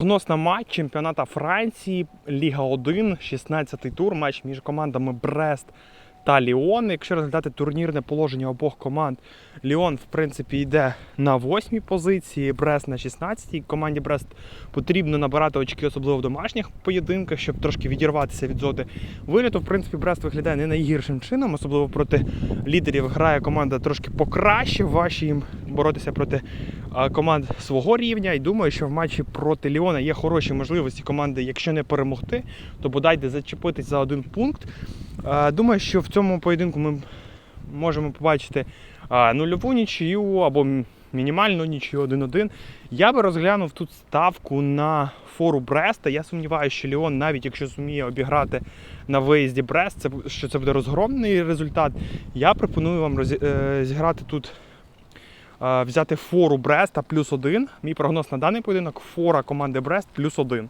Прогноз на матч чемпіоната Франції, Ліга 1, 16-й тур, матч між командами Брест та Ліон. Якщо розглядати турнірне положення обох команд, Ліон, в принципі, йде на восьмій позиції, Брест на 16-й. Команді Брест потрібно набирати очки, особливо в домашніх поєдинках, щоб трошки відірватися від зоти виліту. В принципі, Брест виглядає не найгіршим чином, особливо проти лідерів грає команда трошки покраще. Важче їм боротися проти команд свого рівня. І думаю, що в матчі проти Ліона є хороші можливості команди, якщо не перемогти, то бодайте зачепитись за один пункт. Думаю, що в цьому поєдинку ми можемо побачити нульову нічию або мінімальну нічию 1-1. Я би розглянув тут ставку на фору Бреста. Я сумніваюся, що Ліон, навіть якщо зуміє обіграти на виїзді Брест, це, що це буде розгромний результат. Я пропоную вам розі- е, зіграти тут взяти фору Бреста плюс один. Мій прогноз на даний поєдинок фора команди Брест плюс один.